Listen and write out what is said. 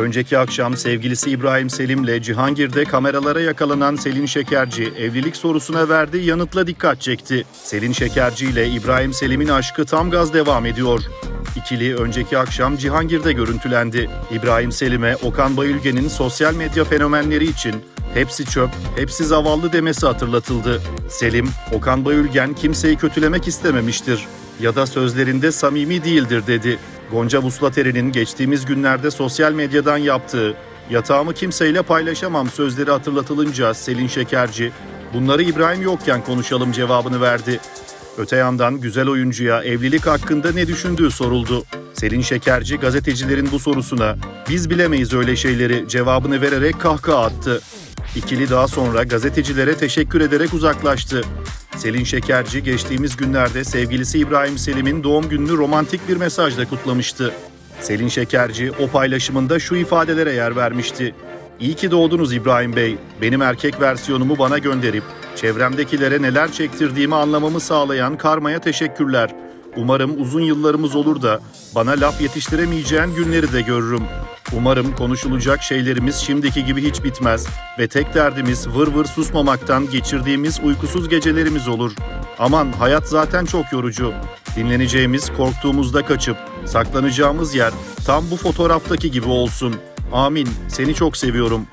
Önceki akşam sevgilisi İbrahim Selim'le Cihangir'de kameralara yakalanan Selin Şekerci evlilik sorusuna verdiği yanıtla dikkat çekti. Selin Şekerci ile İbrahim Selim'in aşkı tam gaz devam ediyor. İkili önceki akşam Cihangir'de görüntülendi. İbrahim Selim'e Okan Bayülgen'in sosyal medya fenomenleri için hepsi çöp, hepsi zavallı demesi hatırlatıldı. Selim, Okan Bayülgen kimseyi kötülemek istememiştir ya da sözlerinde samimi değildir dedi. Gonca Vuslateri'nin geçtiğimiz günlerde sosyal medyadan yaptığı yatağımı kimseyle paylaşamam sözleri hatırlatılınca Selin Şekerci bunları İbrahim yokken konuşalım cevabını verdi. Öte yandan güzel oyuncuya evlilik hakkında ne düşündüğü soruldu. Selin Şekerci gazetecilerin bu sorusuna biz bilemeyiz öyle şeyleri cevabını vererek kahkaha attı. İkili daha sonra gazetecilere teşekkür ederek uzaklaştı. Selin Şekerci geçtiğimiz günlerde sevgilisi İbrahim Selim'in doğum gününü romantik bir mesajla kutlamıştı. Selin Şekerci o paylaşımında şu ifadelere yer vermişti. İyi ki doğdunuz İbrahim Bey. Benim erkek versiyonumu bana gönderip çevremdekilere neler çektirdiğimi anlamamı sağlayan karmaya teşekkürler. Umarım uzun yıllarımız olur da bana laf yetiştiremeyeceğin günleri de görürüm. Umarım konuşulacak şeylerimiz şimdiki gibi hiç bitmez ve tek derdimiz vır vır susmamaktan geçirdiğimiz uykusuz gecelerimiz olur. Aman hayat zaten çok yorucu. Dinleneceğimiz, korktuğumuzda kaçıp saklanacağımız yer tam bu fotoğraftaki gibi olsun. Amin. Seni çok seviyorum.